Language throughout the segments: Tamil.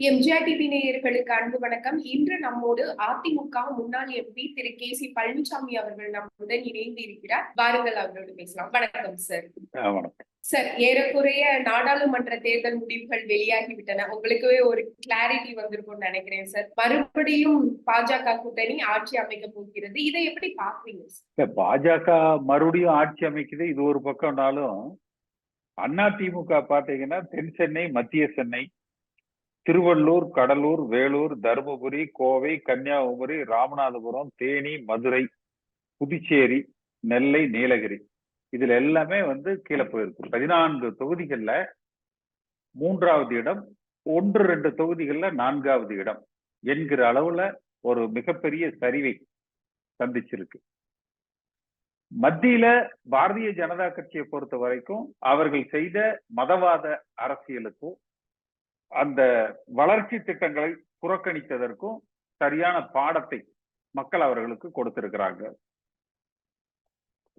எம்ஜிஆர் டிவி நேயர்களுக்கு அன்பு வணக்கம். இன்று நம்மோடு அதிமுக முன்னாள் MP Thiru K C Palanisamy அவர்கள் நம்முடன் இணைந்து இருக்கிறார். வாருங்கள் அவரோடு பேசலாம். வணக்கம் சார் சார் ஏறக்குறைய நாடாளுமன்ற தேர்தல் முடிவுகள் வெளியாகிவிட்டன. உங்களுக்கே ஒரு கிளாரிட்டி வந்திருக்கும்னு நினைக்கிறேன் சார் மறுபடியும் பாஜக கூட்டணி ஆட்சி அமைக்க போகிறது. இதை எப்படி பாக்குறீங்க பாஜக மறுபடியும் ஆட்சி அமைக்குது. இது ஒரு பக்கம்னாலும் அண்ணா திமுக பாத்தீங்கன்னா தென் சென்னை மத்திய சென்னை திருவள்ளூர் கடலூர் வேலூர் தருமபுரி கோவை கன்னியாகுமரி ராமநாதபுரம் தேனி மதுரை புதுச்சேரி நெல்லை நீலகிரி. இதுல எல்லாமே வந்து கீழே போயிருக்கு. பதினான்கு தொகுதிகள்ல மூன்றாவது இடம் ஒன்று ரெண்டு தொகுதிகள்ல நான்காவது இடம் என்கிற அளவுல ஒரு மிகப்பெரிய சரிவை சந்திச்சிருக்கு. மத்தியில பாரதிய ஜனதா கட்சியை பொறுத்த வரைக்கும் அவர்கள் செய்த மதவாத அரசியலுக்கும் அந்த வளர்ச்சி திட்டங்களை புறக்கணித்ததற்கும் சரியான பாடத்தை மக்கள் அவர்களுக்கு கொடுத்திருக்கிறாங்க.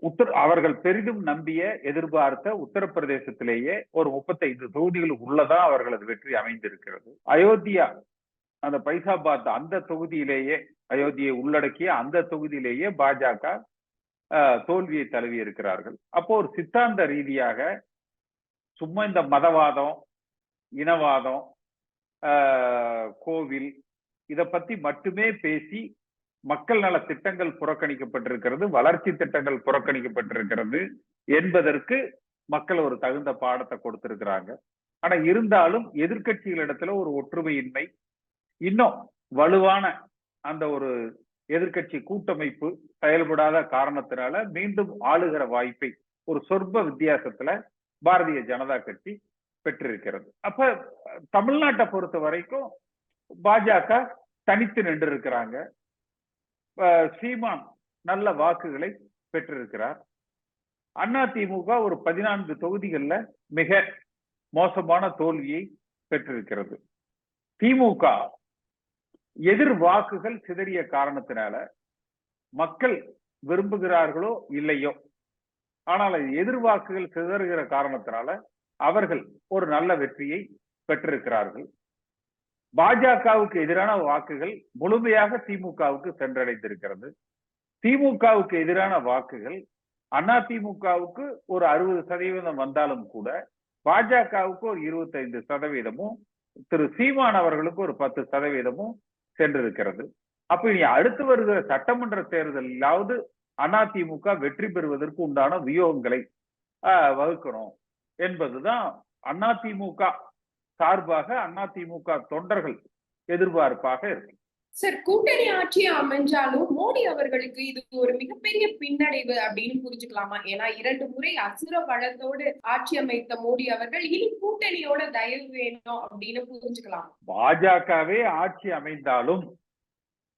உத்தர் அவர்கள் பெரிதும் நம்பிய எதிர்பார்த்த உத்தரப்பிரதேசத்திலேயே ஒரு முப்பத்தைந்து தொகுதிகள் உள்ளதா அவர்களது வெற்றி அமைந்திருக்கிறது. அயோத்தியா அந்த பைசாபாத் அந்த தொகுதியிலேயே அயோத்தியை உள்ளடக்கிய அந்த தொகுதியிலேயே பாஜக ஆஹ், தோல்வியை தழுவி இருக்கிறார்கள் அப்போ ஒரு சித்தாந்த ரீதியாக சும்மா இந்த மதவாதம் இனவாதம் கோவில் இதை பத்தி மட்டுமே பேசி மக்கள் நல திட்டங்கள் புறக்கணிக்கப்பட்டிருக்கிறது வளர்ச்சி திட்டங்கள் புறக்கணிக்கப்பட்டிருக்கிறது என்பதற்கு மக்கள் ஒரு தகுந்த பாடத்தை கொடுத்திருக்கிறாங்க. ஆனா இருந்தாலும் எதிர்கட்சிகளிடத்துல ஒரு ஒற்றுமையின்மை இன்னும் வலுவான அந்த ஒரு எதிர்க்கட்சி கூட்டமைப்பு செயல்படாத காரணத்தினால மீண்டும் ஆளுகிற வாய்ப்பை ஒரு சொற்ப வித்தியாசத்துல பாரதிய ஜனதா கட்சி பெற்றிருக்கிறது. அப்ப தமிழ்நாட்டை பொறுத்த வரைக்கும் பாஜக தனித்து நின்று இருக்கிறாங்க சீமான் நல்ல வாக்குகளை பெற்றிருக்கிறார். அண்ணா திமுக ஒரு பதினான்கு தொகுதிகளில் மிக மோசமான தோல்வியை பெற்றிருக்கிறது. திமுக எதிர் வாக்குகள் சிதறிய காரணத்தினால மக்கள் விரும்புகிறார்களோ இல்லையோ. ஆனால் எதிர்வாக்குகள் எதிர் வாக்குகள் சிதறுகிற காரணத்தினால அவர்கள் ஒரு நல்ல வெற்றியை பெற்றிருக்கிறார்கள். பாஜகவுக்கு எதிரான வாக்குகள் முழுமையாக திமுகவுக்கு சென்றடைந்திருக்கிறது. திமுகவுக்கு எதிரான வாக்குகள் அதிமுகவுக்கு ஒரு அறுபது சதவீதம் வந்தாலும் கூட பாஜகவுக்கு ஒரு இருபத்தைந்து சதவீதமும் திரு சீமான் அவர்களுக்கு ஒரு பத்து சதவீதமும் சென்றிருக்கிறது. அப்ப இனி அடுத்து வருகிற சட்டமன்ற தேர்தலிலாவது அதிமுக வெற்றி பெறுவதற்கு உண்டான வியோகங்களை ஆஹ், வகுக்கணும். என்பதுதான் அதிமுக சார்பாக அதிமுக தொண்டர்கள் எதிர்பார்ப்பாக இருக்கு. சார் கூட்டணி ஆட்சி அமைஞ்சாலும் மோடி அவர்களுக்கு இது ஒரு மிகப்பெரிய பின்னடைவு அப்படின்னு புரிஞ்சுக்கலாமா? ஏன்னா இரண்டு முறை அசுர பலத்தோடு ஆட்சி அமைத்த மோடி அவர்கள் இனி கூட்டணியோட தயவு வேணும் அப்படின்னு புரிஞ்சுக்கலாம்? பாஜகவே ஆட்சி அமைந்தாலும்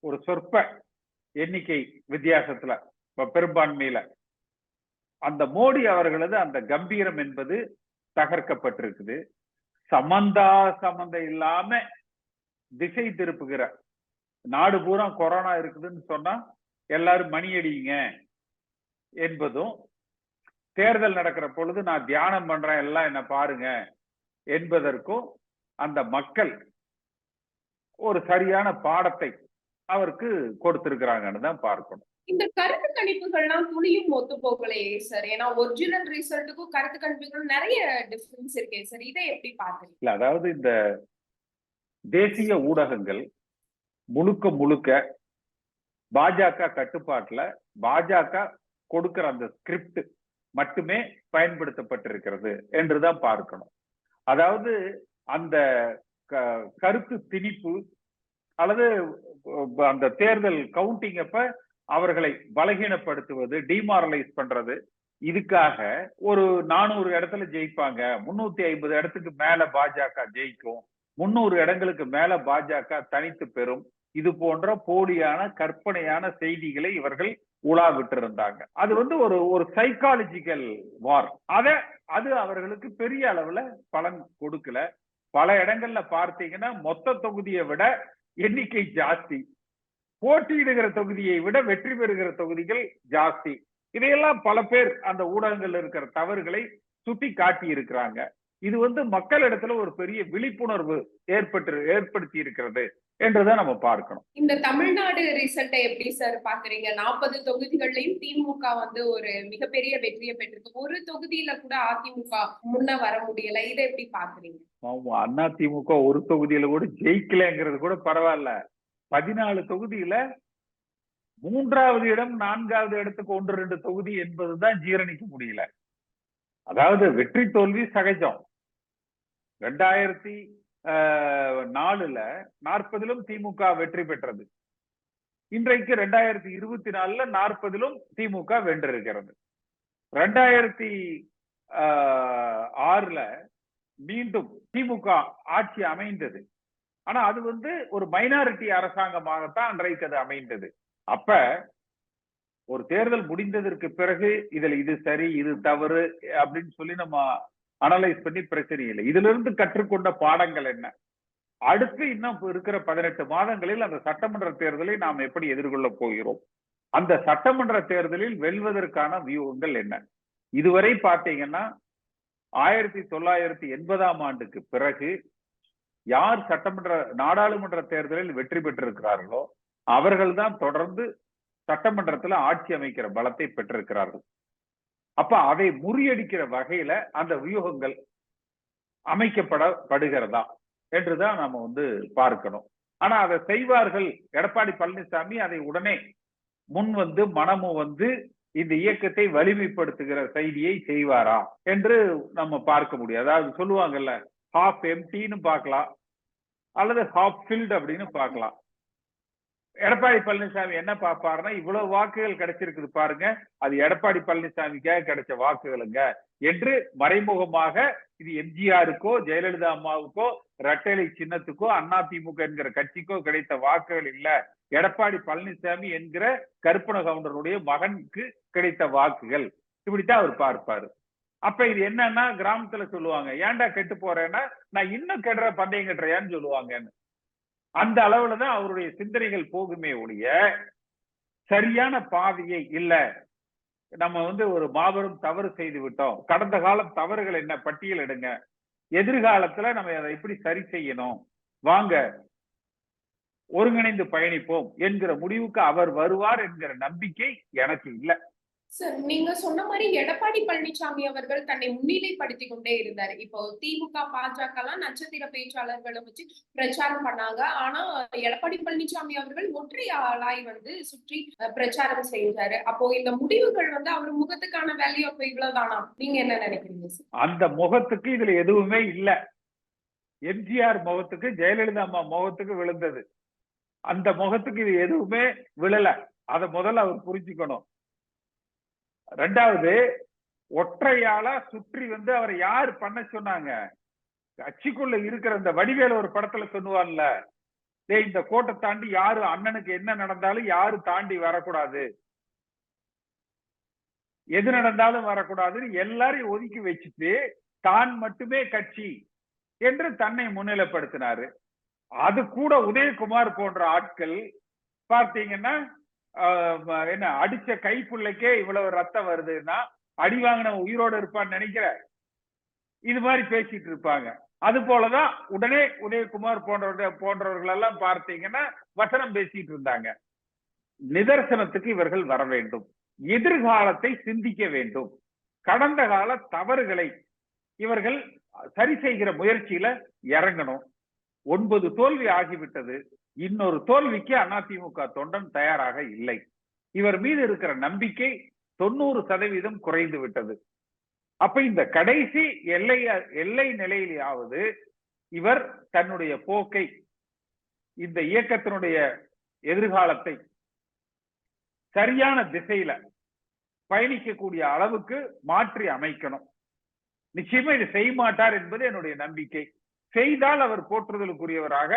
ஒரு சொற்ப எண்ணிக்கை வித்தியாசத்துல பெரும்பான்மையில அந்த மோடி அவர்களது அந்த கம்பீரம் என்பது தகர்க்கப்பட்டிருக்குது. சம்பந்தா சம்பந்தம் இல்லாம திசை திருப்புகிற நாடு பூரா கொரோனா இருக்குதுன்னு சொன்னா எல்லாரும் மணி என்பதும் தேர்தல் நடக்கிற பொழுது நான் தியானம் பண்றேன் எல்லாம் என்ன பாருங்க என்பதற்கும் அந்த மக்கள் ஒரு சரியான பாடத்தை அவருக்கு கொடுத்திருக்கிறாங்கன்னு தான் பார்க்கணும். இந்த கருத்து கணிப்புகள்லாம் துளியும் ஒத்து போகலையே சார். ஏன்னா ஒரிஜினல் ரிசல்ட்டுக்கும் கருத்து கணிப்புகளும் நிறைய டிஃபரன்ஸ் இருக்கே சார். இதை எப்படி பாக்குறீங்க இல்ல அதாவது இந்த தேசிய ஊடகங்கள் முழுக்க முழுக்க பாஜக கட்டுப்பாட்டுல பாஜக கொடுக்கிற அந்த ஸ்கிரிப்ட் மட்டுமே பயன்படுத்தப்பட்டிருக்கிறது என்றுதான் பார்க்கணும். அதாவது அந்த க- கருத்து திணிப்பு அல்லது அந்த தேர்தல் கவுண்டிங் அப்ப அவர்களை பலகீனப்படுத்துவது டிமாரலைஸ் பண்றது. இதுக்காக ஒரு நானூறு இடத்துல ஜெயிப்பாங்க. முன்னூத்தி ஐம்பது இடத்துக்கு மேல பாஜக ஜெயிக்கும். முன்னூறு இடங்களுக்கு மேல பாஜக தனித்து பெறும். இது போன்ற போலியான கற்பனையான செய்திகளை இவர்கள் உலா விட்டிருந்தாங்க அது வந்து ஒரு ஒரு சைக்காலஜிக்கல் வார் அத அது அவர்களுக்கு பெரிய அளவுல பலன் கொடுக்கல. பல இடங்கள்ல பார்த்தீங்கன்னா மொத்த தொகுதியை விட எண்ணிக்கை ஜாஸ்தி. போட்டியிடுகிற தொகுதியை விட வெற்றி பெறுகிற தொகுதிகள் ஜாஸ்தி. இதையெல்லாம் பல பேர் அந்த ஊடகங்கள்ல இருக்கிற தவறுகளை சுட்டி காட்டி இருக்கிறாங்க. இது வந்து மக்களிடத்துல ஒரு பெரிய விழிப்புணர்வு ஏற்பட்டு ஏற்படுத்தி இருக்கிறது என்றுதான் நம்ம பார்க்கணும். இந்த தமிழ்நாடு ரிசல்ட்டை எப்படி சார் பாக்குறீங்க நாற்பது தொகுதிகள்லயும் திமுக வந்து ஒரு மிகப்பெரிய வெற்றியை பெற்றிருக்கு. ஒரு தொகுதியில கூட அதிமுக முன்ன வர முடியல. இதை எப்படி பாக்குறீங்க ஆமா அண்ணா திமுக ஒரு தொகுதியில கூட ஜெயிக்கலைங்கிறது கூட பரவாயில்ல. பதினாலு தொகுதியில மூன்றாவது இடம் நான்காவது இடத்துக்கு ஒன்று ரெண்டு தொகுதி என்பதுதான் ஜீரணிக்க முடியல. அதாவது வெற்றி தோல்வி சகஜம். ரெண்டாயிரத்தி ஆஹ், நாலுல நாற்பதிலும் திமுக வெற்றி பெற்றது. இன்றைக்கு ரெண்டாயிரத்தி இருபத்தி நாலுல நாற்பதிலும் திமுக வென்றிருக்கிறது. ரெண்டாயிரத்தி ஆஹ், ஆறுல மீண்டும் திமுக ஆட்சி அமைந்தது. ஆனா அது வந்து ஒரு மைனாரிட்டி அரசாங்கமாகத்தான் அன்றைக்கு அது அமைந்தது. அப்ப ஒரு தேர்தல் முடிந்ததற்கு பிறகு இதுல இது சரி இது தவறு அப்படின்னு சொல்லி நம்ம அனலைஸ் பண்ணி பிரச்சனை இல்லை. இதுல இருந்து கற்றுக்கொண்ட பாடங்கள் என்ன? அடுத்து இன்னும் இருக்கிற பதினெட்டு மாதங்களில் அந்த சட்டமன்ற தேர்தலை நாம் எப்படி எதிர்கொள்ள போகிறோம்? அந்த சட்டமன்ற தேர்தலில் வெல்வதற்கான வியூகங்கள் என்ன? இதுவரை பார்த்தீங்கன்னா ஆயிரத்தி தொள்ளாயிரத்தி எண்பதாம் ஆண்டுக்கு பிறகு யார் சட்டமன்ற நாடாளுமன்ற தேர்தலில் வெற்றி பெற்றிருக்கிறார்களோ அவர்கள்தான் தொடர்ந்து சட்டமன்றத்துல ஆட்சி அமைக்கிற பலத்தை பெற்றிருக்கிறார்கள். அப்ப அதை முறியடிக்கிற வகையில அந்த வியூகங்கள் அமைக்கப்படப்படுகிறதா என்றுதான் நாம வந்து பார்க்கணும். ஆனா அதை செய்வார்கள் எடப்பாடி பழனிசாமி அதை உடனே முன் வந்து மனமும் வந்து இந்த இயக்கத்தை வலிமைப்படுத்துகிற செய்தியை செய்வாரா என்று நம்ம பார்க்க முடியும். அதாவது சொல்லுவாங்கல்ல ஹாஃப் எம்டின்னு பார்க்கலாம். அல்லது ஹாஃப் ஃபில்ட் அப்படின்னு பார்க்கலாம். எடப்பாடி பழனிசாமி என்ன பார்ப்பாருன்னா இவ்வளவு வாக்குகள் கிடைச்சிருக்குது பாருங்க. அது எடப்பாடி பழனிசாமிக்காக கிடைச்ச வாக்குகளுங்க என்று மறைமுகமாக இது எம்ஜிஆருக்கோ ஜெயலலிதா அம்மாவுக்கோ இரட்டலை சின்னத்துக்கோ அதிமுக என்கிற கட்சிக்கோ கிடைத்த வாக்குகள் இல்ல. எடப்பாடி பழனிசாமி என்கிற கருப்பண கவுண்டருடைய மகனுக்கு கிடைத்த வாக்குகள். இப்படித்தான் அவர் பார்ப்பாரு. அப்ப இது என்னன்னா கிராமத்துல சொல்லுவாங்க ஏன்டா கெட்டு போறேன்னா நான் இன்னும் கெடுற பந்தயம் கட்டுறையான்னு சொல்லுவாங்கன்னு. அந்த அளவுல தான் அவருடைய சிந்தனைகள் போகுமே ஒழிய சரியான பாதையை இல்ல. நம்ம வந்து ஒரு மாபெரும் தவறு செய்து விட்டோம். கடந்த காலம் தவறுகள் என்ன? பட்டியலிடுங்க எதிர்காலத்துல நம்ம அதை எப்படி சரி செய்யணும்? வாங்க ஒருங்கிணைந்து பயணிப்போம் என்கிற முடிவுக்கு அவர் வருவார் என்கிற நம்பிக்கை எனக்கு இல்லை. சார் நீங்க சொன்ன மாதிரி எடப்பாடி பழனிசாமி அவர்கள் தன்னை முன்னிலைப்படுத்தி கொண்டே இருந்தார். இப்போ திமுக பாஜக எல்லாம் நட்சத்திர பேச்சாளர்களை வச்சு பிரச்சாரம் பண்ணாங்க. ஆனா எடப்பாடி பழனிசாமி அவர்கள் ஒற்றை ஆளாய் வந்து சுற்றி பிரச்சாரம் செஞ்சாரு அப்போ இந்த முடிவுகள் வந்து அவர் முகத்துக்கான வேல்யூ அப்ப இவ்வளவுதானா? நீங்க என்ன நினைக்கிறீங்க சார் அந்த முகத்துக்கு இதுல எதுவுமே இல்ல. எம்ஜிஆர் முகத்துக்கு ஜெயலலிதா அம்மா முகத்துக்கு விழுந்தது. அந்த முகத்துக்கு இது எதுவுமே விழல. அதை முதல்ல அவர் புரிஞ்சுக்கணும். ரெண்டாவது ஒற்றையாளா சுற்றி வந்து அவரை யார் பண்ண சொன்னாங்க? கட்சிக்குள்ள இருக்கிற இந்த வடிவேல ஒரு படத்துல சொல்லுவான்ல டேய் இந்த கோட்டை தாண்டி யாரு அண்ணனுக்கு என்ன நடந்தாலும் யாரு தாண்டி வரக்கூடாது. எது நடந்தாலும் வரக்கூடாதுன்னு எல்லாரையும் ஒதுக்கி வச்சுட்டு தான் மட்டுமே கட்சி என்று தன்னை முன்னிலைப்படுத்தினாரு. அது கூட உதயகுமார் போன்ற ஆட்கள் பார்த்தீங்கன்னா என்ன அடிச்ச கைப்புள்ளைக்கே இவ்வளவு ரத்தம் வருதுன்னா அடி வாங்கின உயிரோட இருப்பான்னு நினைக்கிற இது மாதிரி பேசிட்டு இருப்பாங்க. அது போலதான் உடனே உதயகுமார் போன்றவர்கள் போன்றவர்கள் எல்லாம் பார்த்தீங்கன்னா வசனம் பேசிட்டு இருந்தாங்க. நிதர்சனத்துக்கு இவர்கள் வர வேண்டும். எதிர்காலத்தை சிந்திக்க வேண்டும். கடந்த கால தவறுகளை இவர்கள் சரி செய்கிற முயற்சியில இறங்கணும். ஒன்பது தோல்வி ஆகிவிட்டது. இன்னொரு தோல்விக்கு அதிமுக தொண்டன் தயாராக இல்லை. இவர் மீது இருக்கிற நம்பிக்கை தொண்ணூறு சதவீதம் குறைந்து விட்டது. அப்ப இந்த கடைசி எல்லை எல்லை நிலையிலாவது இவர் தன்னுடைய போக்கை இந்த இயக்கத்தினுடைய எதிர்காலத்தை சரியான திசையில பயணிக்கக்கூடிய அளவுக்கு மாற்றி அமைக்கணும். நிச்சயமா இது செய்ய மாட்டார் என்பது என்னுடைய நம்பிக்கை. செய்தால் அவர் போற்றுதலுக்குரியவராக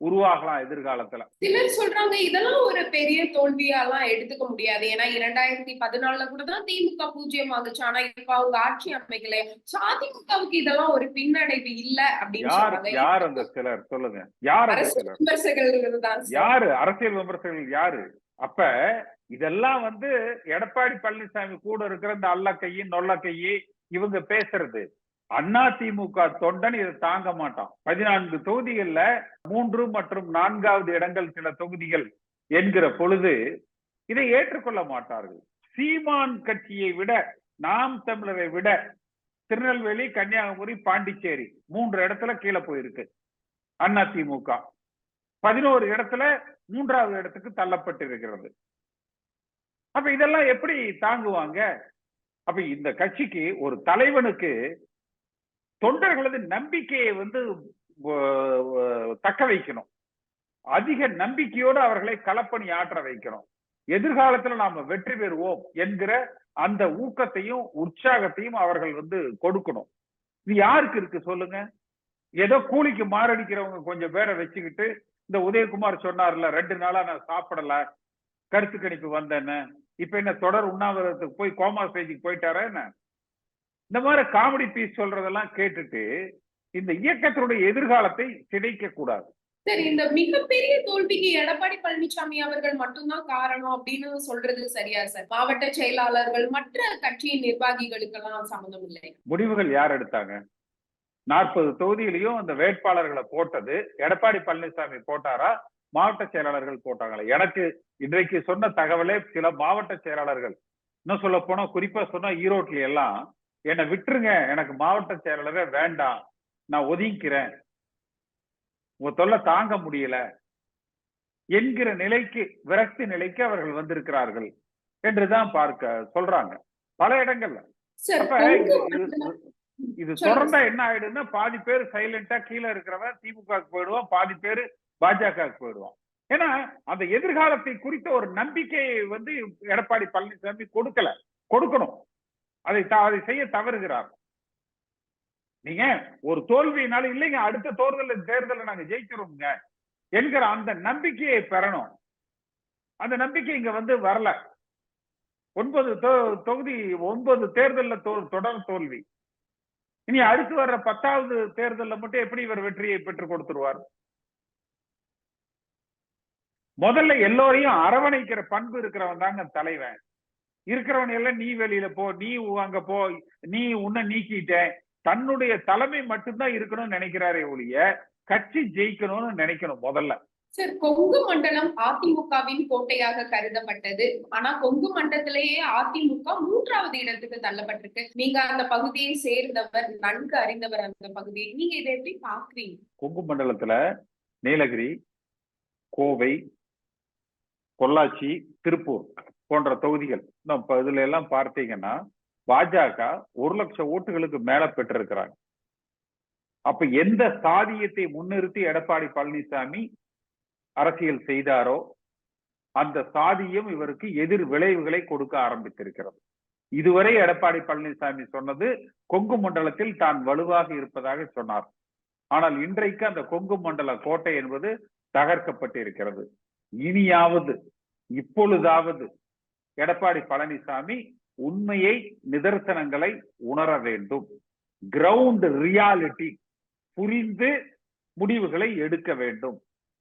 உருவாகலாம் எதிர்காலத்துல. சிலர் சொல்றாங்க இதெல்லாம் ஒரு பெரிய தோல்வியாலாம் எடுத்துக்க முடியாது. ஏன்னா இரண்டாயிரத்தி பதினாலுல கூட தான் திமுக பூஜ்ஜியம் ஆகுச்சு ஆனா இப்ப அவங்க ஆட்சி அமைக்கல. அதிமுகவுக்கு இதெல்லாம் ஒரு பின்னடைவு இல்ல அப்படின்னு யார் அந்த சிலர்? சொல்லுங்க. யார் விமர்சகர்கள். யாரு? அரசியல் விமர்சகர்கள் யாரு? அப்ப இதெல்லாம் வந்து எடப்பாடி பழனிசாமி கூட இருக்கிற இந்த அல்ல கையி நொல்ல கையி இவங்க பேசுறது. அதிமுக தொண்டன் இதை தாங்க மாட்டான். பதினான்கு தொகுதிகள்ல மூன்று மற்றும் நான்காவது இடங்கள் சில தொகுதிகள் என்கிற பொழுது இதை ஏற்றுக்கொள்ள மாட்டார்கள். சீமான் கட்சியை விட நாம் தமிழரை விட திருநெல்வேலி கன்னியாகுமரி பாண்டிச்சேரி மூன்று இடத்துல கீழே போயிருக்கு அதிமுக பதினோரு இடத்துல மூன்றாவது இடத்துக்கு தள்ளப்பட்டு இருக்கிறது அப்ப இதெல்லாம் எப்படி தாங்குவாங்க? அப்ப இந்த கட்சிக்கு ஒரு தலைவனுக்கு தொண்டர்களது நம்பிக்கையை வந்து தக்க வைக்கணும். அதிக நம்பிக்கையோடு அவர்களை களப்பணி ஆற்ற வைக்கணும். எதிர்காலத்துல நாம வெற்றி பெறுவோம் என்கிற அந்த ஊக்கத்தையும் உற்சாகத்தையும் அவர்கள் வந்து கொடுக்கணும். இது யாருக்கு இருக்கு சொல்லுங்க? ஏதோ கூலிக்கு மாரடிக்கிறவங்க கொஞ்சம் பேரை வச்சுக்கிட்டு இந்த உதயகுமார் சொன்னார்ல ரெண்டு நாளா நான் சாப்பிடல கருத்து கணிப்பு வந்தேன்னு. இப்ப என்ன தொடர் உண்ணாவிரதத்துக்கு போய் கோமா ஸ்டேஜுக்கு போயிட்டாரா என்ன? இந்த மாதிரி காமெடி பீஸ் சொல்றதெல்லாம் கேட்டுட்டு இந்த இயக்கத்தினுடைய எதிர்காலத்தை சிதைக்க கூடாது. சரி இந்த மிகப்பெரிய தோல்விக்கு எடப்பாடி பழனிசாமி அவர்கள் மட்டும்தான் காரணம் அப்படின்னு சொல்றது சரியா சார்? மாவட்ட செயலாளர்கள் மற்ற கட்சியின் நிர்வாகிகளுக்கெல்லாம் சம்மந்தம் இல்லை. முடிவுகள் யார் எடுத்தாங்க? நாற்பது தொகுதியிலையும் அந்த வேட்பாளர்களை போட்டது எடப்பாடி பழனிசாமி போட்டாரா? மாவட்ட செயலாளர்கள் போட்டாங்களா. எனக்கு இன்றைக்கு சொன்ன தகவலே சில மாவட்ட செயலாளர்கள். இன்னும் சொல்ல போனா குறிப்பா சொன்னா ஈரோட்ல எல்லாம் என்னை விட்டுருங்க எனக்கு மாவட்ட செயலாளரே வேண்டாம். நான் ஒதுங்கிக்கிறேன். உங்க தொல்லை தாங்க முடியல. என்கிற நிலைக்கு விரக்தி நிலைக்கு அவர்கள் வந்திருக்கிறார்கள் என்றுதான் பார்க்க சொல்றாங்க. பல இடங்கள்ல. இது- தொடர்ந்தா என்ன ஆயிடும்னா பாதி பேர் சைலண்டா கீழே இருக்கிறவன் திமுகவுக்கு போயிடுவான் பாதி பேர் பாஜகவுக்கு போயிடுவான். ஏன்னா அந்த எதிர்காலத்தை குறித்த ஒரு நம்பிக்கையை வந்து எடப்பாடி பழனிசாமி கொடுக்கல. கொடுக்கணும். அதை த- அதை செய்ய தவறுகிறார். நீங்க ஒரு தோல்வியினால இல்லைங்க அடுத்த தேர்தல் தேர்தலில் நாங்க ஜெயிக்கிறோம்ங்க என்கிற அந்த நம்பிக்கையை பெறணும். அந்த நம்பிக்கை இங்க வந்து வரல. ஒன்பது தொ- தொகுதி ஒன்பது தேர்தல்ல தொடர் தோல்வி. இனி அடுத்து வர்ற பத்தாவது தேர்தலில் மட்டும் எப்படி இவர் வெற்றியை பெற்றுக் கொடுத்துருவார்? முதல்ல எல்லோரையும் அரவணைக்கிற பண்பு இருக்கிறவன் தாங்க தலைவன். இருக்கிறவன் எல்லாம் நீ வெளியில போ நீ அங்க போ நீ உன்னை நீக்கிட்ட. தன்னுடைய தலைமை மட்டும்தான் இருக்கணும்னு நினைக்கிறாரே ஒழிய கட்சி ஜெயிக்கணும்னு நினைக்கணும் முதல்ல. சார் கொங்கு மண்டலம் அதிமுகவின் கோட்டையாக கருதப்பட்டது. ஆனா கொங்கு மண்டலத்திலேயே அதிமுக மூன்றாவது இடத்துக்கு தள்ளப்பட்டிருக்கு. நீங்க அந்த பகுதியை சேர்ந்தவர் நன்கு அறிந்தவர் அந்த பகுதியை நீங்க இதை எப்படி பாக்குறீங்க கொங்கு மண்டலத்துல நீலகிரி கோவை பொள்ளாச்சி திருப்பூர் போன்ற தொகுதிகள். இப்ப இதுல எல்லாம் பார்த்தீங்கன்னா பாஜக ஒரு லட்சம் ஓட்டுகளுக்கு மேல பெற்றிருக்கிறாங்க. அப்ப எந்த சாதியத்தை முன்னிறுத்தி எடப்பாடி பழனிசாமி அரசியல் செய்தாரோ அந்த சாதியம் இவருக்கு எதிர் விளைவுகளை கொடுக்க ஆரம்பித்திருக்கிறது. இதுவரை எடப்பாடி பழனிசாமி சொன்னது கொங்கு மண்டலத்தில் தான் வலுவாக இருப்பதாக சொன்னார். ஆனால் இன்றைக்கு அந்த கொங்கு மண்டல கோட்டை என்பது தகர்க்கப்பட்டிருக்கிறது. இனியாவது இப்பொழுதாவது எடப்பாடி பழனிசாமி உண்மையை நிதர்சனங்களை உணர வேண்டும். கிரவுண்ட் ரியாலிட்டி புரிந்து முடிவுகளை எடுக்க வேண்டும்.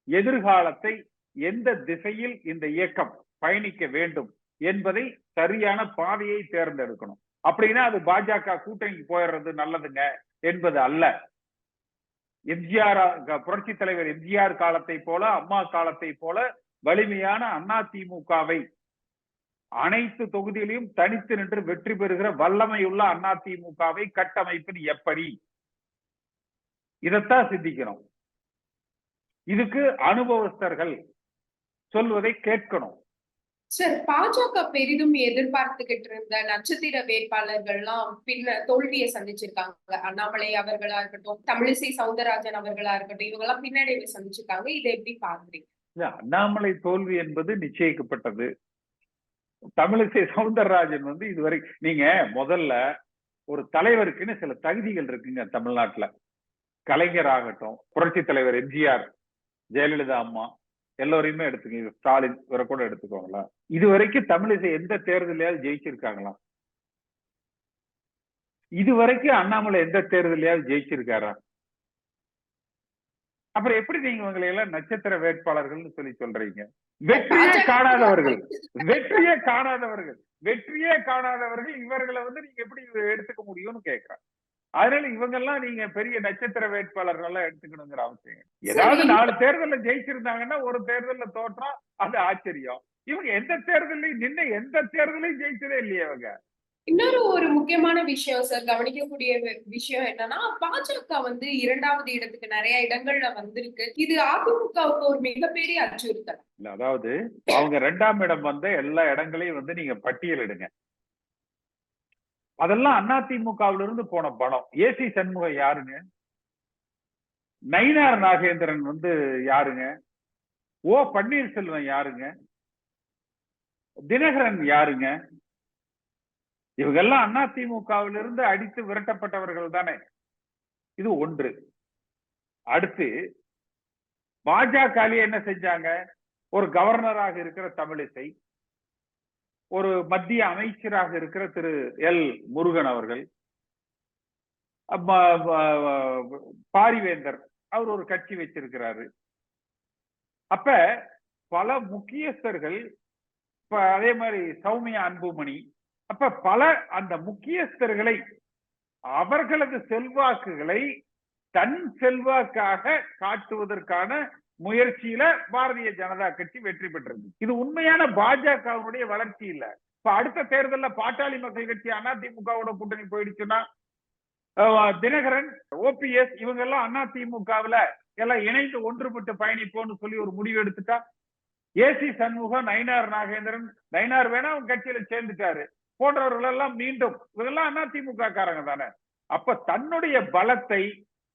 எதிர்காலத்தை எந்த திசையில் இந்த இயக்கம் பயணிக்க வேண்டும் என்பதை சரியான பாதையை தேர்ந்தெடுக்கணும். அப்படின்னா அது பாஜக கூட்டணிக்கு போயிடுறது நல்லதுங்க என்பது அல்ல. எம்ஜிஆர் புரட்சி தலைவர் எம்ஜிஆர் காலத்தை போல அம்மா காலத்தை போல வலிமையான அண்ணா திமுகவை அனைத்து தொகுதியிலையும் தனித்து நின்று வெற்றி பெறுகிற வல்லமையுள்ள அண்ணா திமுகவை கட்டமைப்பது எப்படி? இதைத்தான் சிந்திக்கணும். இதுக்கு அனுபவஸ்தர்கள் சொல்வதை கேட்கணும். சார் பாஜக பெரிதும் எதிர்பார்த்துக்கிட்டு இருந்த நட்சத்திர வேட்பாளர்கள்லாம் பின்ன தோல்வியை சந்திச்சிருக்காங்க. அண்ணாமலை அவர்களா இருக்கட்டும் தமிழிசை சவுந்தரராஜன் அவர்களா இருக்கட்டும் இவங்க எல்லாம் பின்னடைவை சந்திச்சிருக்காங்க. இதை எப்படி பாக்குறீங்க அண்ணாமலை தோல்வி என்பது நிச்சயிக்கப்பட்டது. தமிழிசை சவுந்தரராஜன் வந்து இதுவரை நீங்க முதல்ல ஒரு தலைவருக்குன்னு சில தகுதிகள் இருக்குங்க தமிழ்நாட்டுல. கலைஞர் ஆகட்டும் புரட்சி தலைவர் எம்ஜிஆர் ஜெயலலிதா அம்மா எல்லோரையுமே எடுத்துக்கோங்க ஸ்டாலின் இவரை கூட எடுத்துக்கோங்களா. இது வரைக்கும் தமிழிசை எந்த தேர்தலையாவது ஜெயிச்சிருக்காங்களா? இது வரைக்கும் அண்ணாமலை எந்த தேர்தலையாவது ஜெயிச்சிருக்காரா? அப்புறம் எப்படி நீங்க இவங்களை எல்லாம் நட்சத்திர வேட்பாளர்கள்னு சொல்லி சொல்றீங்க? வெற்றியே காணாதவர்கள். வெற்றியே காணாதவர்கள். வெற்றியே காணாதவர்கள் இவர்களை வந்து நீங்க எப்படி எடுத்துக்க முடியும்னு கேக்குறேன் அதனால இவங்க எல்லாம் நீங்க பெரிய நட்சத்திர வேட்பாளர்கள் எல்லாம் எடுத்துக்கணுங்கிற அவசியம். ஏதாவது. நாலு தேர்தல்ல ஜெயிச்சிருந்தாங்கன்னா ஒரு தேர்தல்ல தோற்றா அது ஆச்சரியம். இவங்க எந்த தேர்தலையும் நின்று எந்த தேர்தலையும் ஜெயிச்சதே இல்லையே இவங்க. இன்னொரு ஒரு முக்கியமான விஷயம் சார் கவனிக்கக்கூடிய விஷயம் என்னன்னா பாஜக வந்து இரண்டாவது இடத்துக்கு நிறைய இடங்கள்ல வந்திருக்கு. இது அதிமுகவுக்கு ஒரு மிகப்பெரிய அச்சுறுத்தல். இல்ல அதாவது அவங்க ரெண்டாம் இடம் வந்த எல்லா இடங்களையும் வந்து நீங்க பட்டியலிடுங்க அதெல்லாம் அதிமுகவில இருந்து போன பணம். ஏசி சண்முகம் யாருங்க? நயினார் நாகேந்திரன் வந்து யாருங்க? ஓ பன்னீர்செல்வம் யாருங்க? தினகரன் யாருங்க? இவங்கெல்லாம் எல்லாம் அதிமுகவில இருந்து அடித்து விரட்டப்பட்டவர்கள் தானே. இது ஒன்று. அடுத்து பாஜக என்ன செஞ்சாங்க? ஒரு கவர்னராக இருக்கிற தமிழிசை ஒரு மத்திய அமைச்சராக இருக்கிற திரு எல் முருகன் அவர்கள் பாரிவேந்தர் அவர் ஒரு கட்சி வச்சிருக்கிறாரு. அப்ப பல முக்கியஸ்தர்கள் இப்ப அதே மாதிரி சௌமியா அன்புமணி அப்ப பல அந்த முக்கியஸ்தர்களை அவர்களது செல்வாக்குகளை தன் செல்வாக்காக காட்டுவதற்கான முயற்சியில பாரதிய ஜனதா கட்சி வெற்றி பெற்றது. இது உண்மையான பாஜகவுடைய வளர்ச்சி இல்ல. இப்ப அடுத்த தேர்தல்ல பாட்டாளி மக்கள் கட்சி அதிமுகவோட கூட்டணி போயிடுச்சுன்னா தினகரன் ஓபிஎஸ் இவங்க எல்லாம் அதிமுகவுல எல்லாம் இணைந்து ஒன்றுபட்டு பயணிப்போம்னு சொல்லி ஒரு முடிவு எடுத்துட்டா ஏசி சண்முகம் நயினார் நாகேந்திரன் நயினார் வேணா அவங்க கட்சியில சேர்ந்துட்டாரு. போன்றவர்கள் எல்லாம் மீண்டும் இவங்கெல்லாம் திமுக காரங்க தானே. அப்ப தன்னுடைய பலத்தை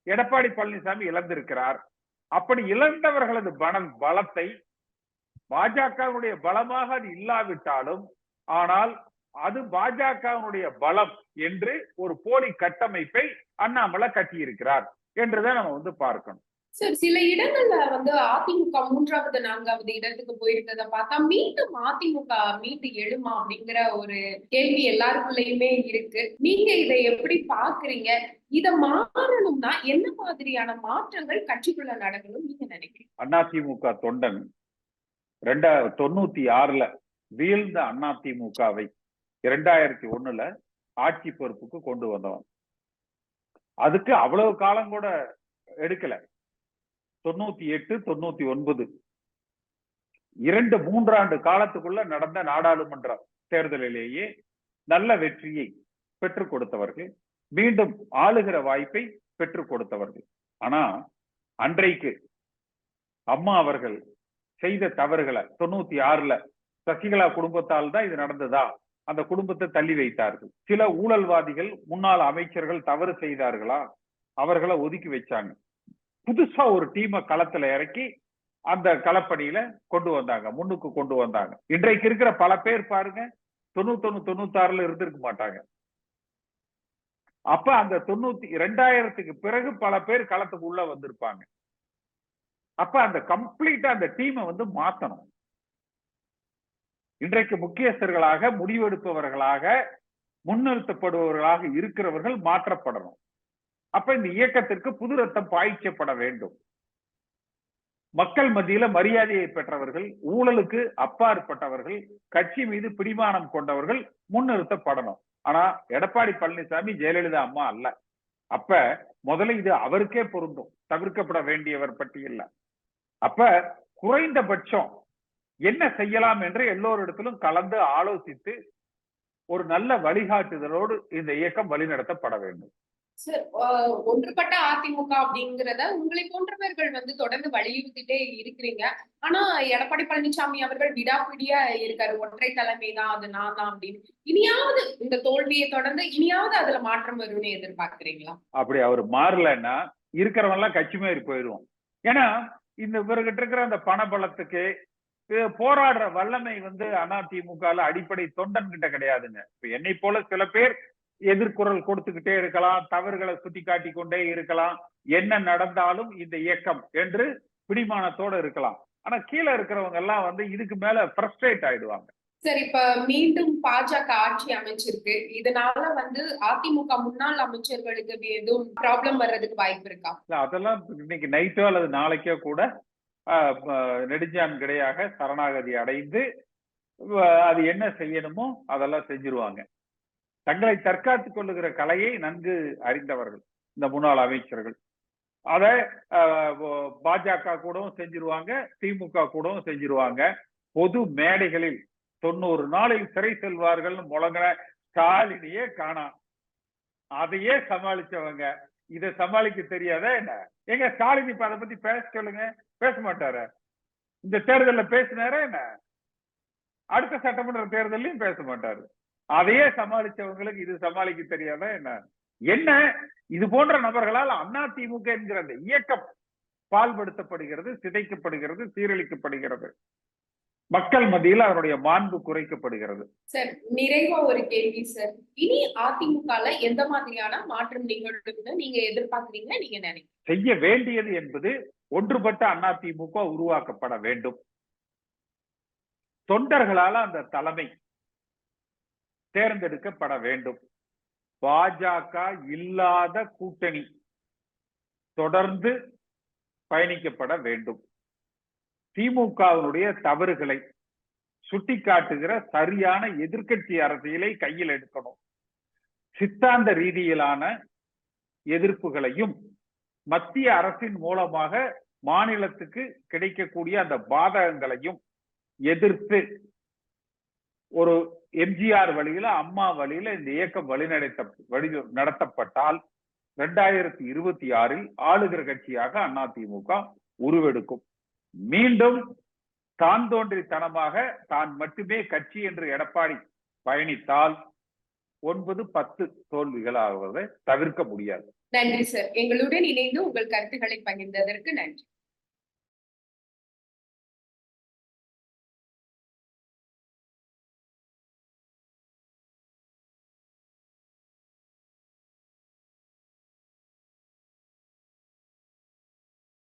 எடப்பாடி பழனிசாமி இழந்திருக்கிறார். அப்படி இழந்தவர்களது பணம் பலத்தை பாஜகவுடைய பலமாக அது இல்லாவிட்டாலும் ஆனால் அது பாஜகவினுடைய பலம் என்று ஒரு போலி கட்டமைப்பை அண்ணாமலை கட்டியிருக்கிறார் என்றுதான் நம்ம வந்து பார்க்கணும். சார் சில இடங்கள்ல வந்து அதிமுக மூன்றாவது நான்காவது இடத்துக்கு போயிருக்கிறத பார்த்தா மீண்டும் அதிமுக மீட்டு எழுமா அப்படிங்கிற ஒரு கேள்வி எல்லாருக்குள்ளயுமே இருக்கு. நீங்க இதை எப்படி பாக்குறீங்க இத மாறணும்னா என்ன மாதிரியான மாற்றங்கள் கட்சிக்குள்ள நடக்கணும் நீங்க நினைக்கிறீங்க? அதிமுக தொண்டன். ரெண்டா தொண்ணூத்தி ஆறுல வீழ்ந்த அதிமுகவை இரண்டாயிரத்தி ஒண்ணுல ஆட்சி பொறுப்புக்கு கொண்டு வந்தவன். அதுக்கு அவ்வளவு காலம் கூட எடுக்கல. தொண்ணூத்தி எட்டு தொண்ணூத்தி ஒன்பது. இரண்டு மூன்றாண்டு காலத்துக்குள்ள நடந்த நாடாளுமன்ற தேர்தலிலேயே நல்ல வெற்றியை பெற்றுக் கொடுத்தவர்கள் மீண்டும் ஆளுகிற வாய்ப்பை பெற்றுக் கொடுத்தவர்கள். ஆனா அன்றைக்கு அம்மா அவர்கள் செய்த தவறுகளை தொண்ணூத்தி ஆறுல சசிகலா குடும்பத்தால் தான் இது நடந்ததா? அந்த குடும்பத்தை தள்ளி வைத்தார்கள். சில ஊழல்வாதிகள் முன்னாள் அமைச்சர்கள் தவறு செய்தார்களா? அவர்களை ஒதுக்கி வச்சாங்க. புதுசா ஒரு டீமை களத்துல இறக்கி அந்த களப்பணியில கொண்டு வந்தாங்க. முன்னுக்கு கொண்டு வந்தாங்க. இன்றைக்கு இருக்கிற பல பேர் பாருங்க தொண்ணூத்தொன்னு தொண்ணூத்தாறுல இருந்திருக்க மாட்டாங்க. அப்ப அந்த தொண்ணூத்தி ரெண்டாயிரத்துக்கு பிறகு பல பேர் களத்துக்கு உள்ள வந்திருப்பாங்க. அப்ப அந்த கம்ப்ளீட்டா அந்த டீமை வந்து மாத்தணும். இன்றைக்கு முக்கியஸ்தர்களாக முடிவெடுப்பவர்களாக முன்னிறுத்தப்படுபவர்களாக இருக்கிறவர்கள் மாற்றப்படணும். அப்ப இந்த இயக்கத்திற்கு புது ரத்தம் பாய்ச்சப்பட வேண்டும். மக்கள் மத்தியில மரியாதையை பெற்றவர்கள் ஊழலுக்கு அப்பாற்பட்டவர்கள் கட்சி மீது பிடிமானம் கொண்டவர்கள் முன்னிறுத்தப்படணும். ஆனா எடப்பாடி பழனிசாமி ஜெயலலிதா அம்மா அல்ல. அப்ப முதல்ல இது அவருக்கே பொருந்தும். தவிர்க்கப்பட வேண்டியவர் பட்டியல்ல. அப்ப குறைந்தபட்சம் என்ன செய்யலாம் என்று எல்லோரிடத்திலும் கலந்து ஆலோசித்து ஒரு நல்ல வழிகாட்டுதலோடு இந்த இயக்கம் வழிநடத்தப்பட வேண்டும். ஒன்றுபட்ட அதிமுக அப்படிங்கிறத உங்களை போன்றவர்கள் வந்து தொடர்ந்து வலியுறுத்திட்டே இருக்கிறீங்க. ஆனா எடப்பாடி பழனிசாமி அவர்கள் விடாப்பிடியா இருக்காரு. ஒற்றை தலைமை தான் அது நான் தான் அப்படின்னு. இனியாவது இந்த தோல்வியை தொடர்ந்து இனியாவது அதுல மாற்றம் வரும்னு எதிர்பார்க்கிறீங்களா? அப்படி அவர் மாறலைன்னா இருக்கிறவன் எல்லாம் கட்சி மாறி போயிடுவோம் ஏன்னா இந்த இவர்கிட்ட இருக்கிற அந்த பண பலத்துக்கு போராடுற வல்லமை வந்து அதிமுக அடிப்படை தொண்டன் கிட்ட கிடையாதுங்க. இப்ப என்னை போல சில பேர் எதிர்குரல் கொடுத்துக்கிட்டே இருக்கலாம் தவறுகளை சுட்டி காட்டி கொண்டே இருக்கலாம் என்ன நடந்தாலும் இந்த இயக்கம் என்று பிடிமானத்தோட இருக்கலாம். ஆனா கீழே இருக்கிறவங்க எல்லாம் வந்து இதுக்கு மேல ஃப்ரஸ்ட்ரேட் ஆயிடுவாங்க. சார் இப்ப மீண்டும் பாஜக ஆட்சி அமைச்சிருக்கு. இதனால வந்து அதிமுக முன்னாள் அமைச்சர்களுக்கு எதுவும் ப்ராப்ளம் வர்றதுக்கு வாய்ப்பு இருக்கா? இல்ல அதெல்லாம் இன்னைக்கு நைட்டோ அல்லது நாளைக்கோ கூட நெடுஞ்சான் கிடையாக சரணாகதி அடைந்து அது என்ன செய்யணுமோ அதெல்லாம் செஞ்சிருவாங்க. தங்களை தற்காத்துக் கொள்ளுகிற கலையை நன்கு அறிந்தவர்கள் இந்த முன்னாள் அமைச்சர்கள். அத பாஜக கூடவும் செஞ்சிருவாங்க திமுக கூடவும் செஞ்சிருவாங்க. பொது மேடைகளில் தொண்ணூறு நாளில் சிறை செல்வார்கள் முழங்கின ஸ்டாலினையே காணாம் அதையே சமாளிச்சவங்க. இதை சமாளிக்க தெரியாத என்ன? எங்க ஸ்டாலின் இப்ப அதை பத்தி பேச சொல்லுங்க. பேச மாட்டாரு? இந்த தேர்தல்ல பேசினாரா என்ன? அடுத்த சட்டமன்ற தேர்தலையும் பேச மாட்டாரு. அதையே சமாளிச்சவங்களுக்கு இது சமாளிக்க தெரியாதா என்ன? என்ன? இது போன்ற நபர்களால் அண்ணா திமுக என்கிற அந்த இயக்கம் பால்படுத்தப்படுகிறது சிதைக்கப்படுகிறது சீரழிக்கப்படுகிறது. மக்கள் மத்தியில் அதனுடைய மாண்பு குறைக்கப்படுகிறது. சார் நிறைவா ஒரு கேள்வி சார். இனி அதிமுகல எந்த மாதிரியான மாற்றம் நிகழும்னு நீங்க எதிர்பார்க்கறீங்க நீங்க நினைக்கிறீங்க? செய்ய வேண்டியது என்பது ஒன்றுபட்ட அதிமுக உருவாக்கப்பட வேண்டும். தொண்டர்களால அந்த தலைமை தேர்ந்தெடுக்கப்பட வேண்டும். பாஜக இல்லாத கூட்டணி தொடர்ந்து பயணிக்கப்பட வேண்டும். திமுகவினுடைய தவறுகளை சுட்டிக்காட்டுகிற சரியான எதிர்க்கட்சி அரசியலை கையில் எடுக்கணும். சித்தாந்த ரீதியிலான எதிர்ப்புகளையும் மத்திய அரசின் மூலமாக மாநிலத்துக்கு கிடைக்கக்கூடிய அந்த பாதகங்களையும் எதிர்த்து ஒரு எம்ஜிஆர் வழியில அம்மா வழியில இந்த இயக்கம் வழிநடத்த வழி நடத்தப்பட்டால் இரண்டாயிரத்தி இருபத்தி ஆறில் ஆளுகிற கட்சியாக அதிமுக உருவெடுக்கும். மீண்டும் தான் தோன்றித்தனமாக தான் மட்டுமே கட்சி என்று எடப்பாடி பயணித்தால் ஒன்பது பத்து தோல்விகளாவதை தவிர்க்க முடியாது. நன்றி சார். எங்களுடன் இணைந்து உங்கள் கருத்துக்களை பகிர்ந்ததற்கு நன்றி.